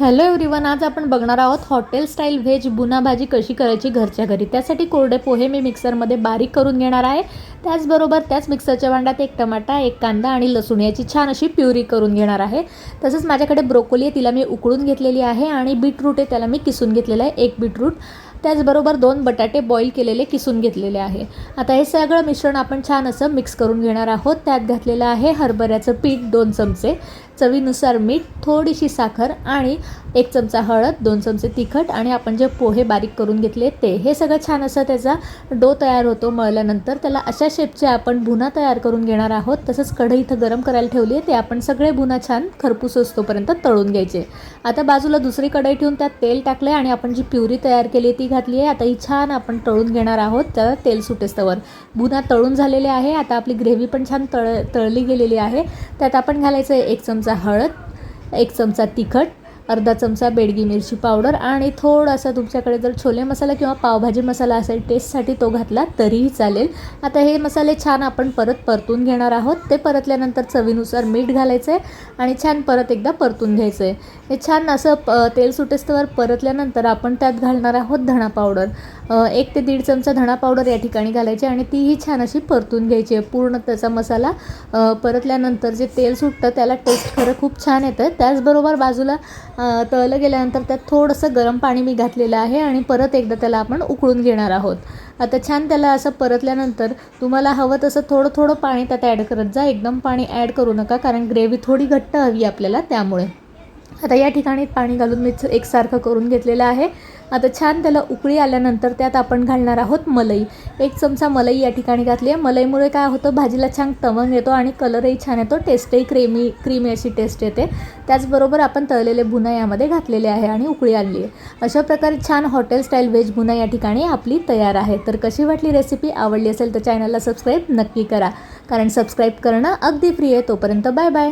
Hello everyone आज आपण बघणार आहोत हॉटेल स्टाईल व्हेज बुना भाजी कशी करायची घरच्या घरी. त्यासाठी कोरडे पोहे मी मिक्सरमध्ये बारीक करून घेणार आहे. त्याचबरोबर त्याच मिक्सरच्या भांड्यात एक टमाटा एक कांदा आणि लसूण याची छान अशी प्युरी करून घेणार आहे. तसंच माझ्याकडे ब्रोकोली आहे तिला मी उकळून घेतलेली आहे आणि बीटरूट आहे त्याला मी किसून घेतलेलं आहे एक बीटरूट. त्याचबरोबर दोन बटाटे बॉईल केलेले किसून घेतलेले आहे. आता हे सगळं मिश्रण आपण छान असं मिक्स करून घेणार आहोत. त्यात घातलेलं आहे हरभऱ्याचं पीठ दोन चमचे. चवीनुसार मीठ थोडीशी साखर आणि एक चमचा हळद दोन चमचे तिखट आणि आपण जे पोहे बारीक करून घेतले ते. हे सगळं छान असं त्याचा डो तयार होतो मळल्यानंतर. त्याला अशा शेपचे आपण भुना तयार करून घेणार आहोत. तसंच कढई इथं गरम करायला ठेवली आहे. ते आपण सगळे भुना छान खरपूस असतोपर्यंत तळून घ्यायचे. आता बाजूला दुसरी कढई ठेवून त्यात तेल टाकलं आहे आणि आपण जी प्युरी तयार केली आहे ती घातली आहे. आता ही छान आपण तळून घेणार आहोत. त्याला तेल सुटेस्तवर भुना तळून झालेले आहे. आता आपली ग्रेव्ही पण छान तळ तळली गेलेली आहे. त्यात आपण घालायचं आहे एक चमचा हळद एक चमचा तिखट अर्धा चमचा बेडगी मिरची पावडर आणि थोडासा तुमच्याकडे जर छोले मसाला किंवा पावभाजी मसाला असेल टेस्टसाठी तो घातला तरीही चालेल. आता हे मसाले छान आपण परत परतून घेणार आहोत. ते परतल्यानंतर चवीनुसार मीठ घालायचं आहे आणि छान परत एकदा परतून घ्यायचं आहे हे छान असं प तेल सुटेस्तवर परतल्यानंतर आपण त्यात घालणार आहोत धणा पावडर. एक ते दीड चमचा धणा पावडर या ठिकाणी घालायची आणि तीही छान अशी परतून घ्यायची आहे. पूर्ण त्याचा मसाला परतल्यानंतर जे तेल सुटतं त्याला टेस्ट खरं खूप छान येतं. त्याचबरोबर बाजूला तळलं गेल्यानंतर त्यात थोडंसं गरम पाणी मी घातलेलं आहे आणि परत एकदा त्याला आपण उकळून घेणार आहोत. आता छान त्याला असं परतल्यानंतर तुम्हाला हवं तसं थोडं थोडं पाणी त्यात ॲड करत जा. एकदम पाणी ॲड करू नका कारण ग्रेव्ही थोडी घट्ट हवी आपल्याला त्यामुळे. आता या ठिकाणी पाणी घालून मी एकसारखं करून घेतलेलं आहे. आता छान त्याला उकळी आल्यानंतर त्यात आपण घालणार आहोत मलई. एक चमचा मलई या ठिकाणी घातली आहे. मलईमुळे काय होतं? भाजीला छान तवंग येतो आणि कलरही छान येतो. टेस्टही क्रेमी क्रीमी अशी टेस्ट येते. त्याचबरोबर आपण तळलेले भुना यामध्ये घातलेले आहे आणि उकळी आणली आहे. अशा प्रकारे छान हॉटेल स्टाईल व्हेज भुना या ठिकाणी आपली तयार आहे. तर कशी वाटली रेसिपी आवडली असेल तर चॅनलला सबस्क्राईब नक्की करा. कारण सबस्क्राईब करणं अगदी फ्री आहे. तोपर्यंत बाय बाय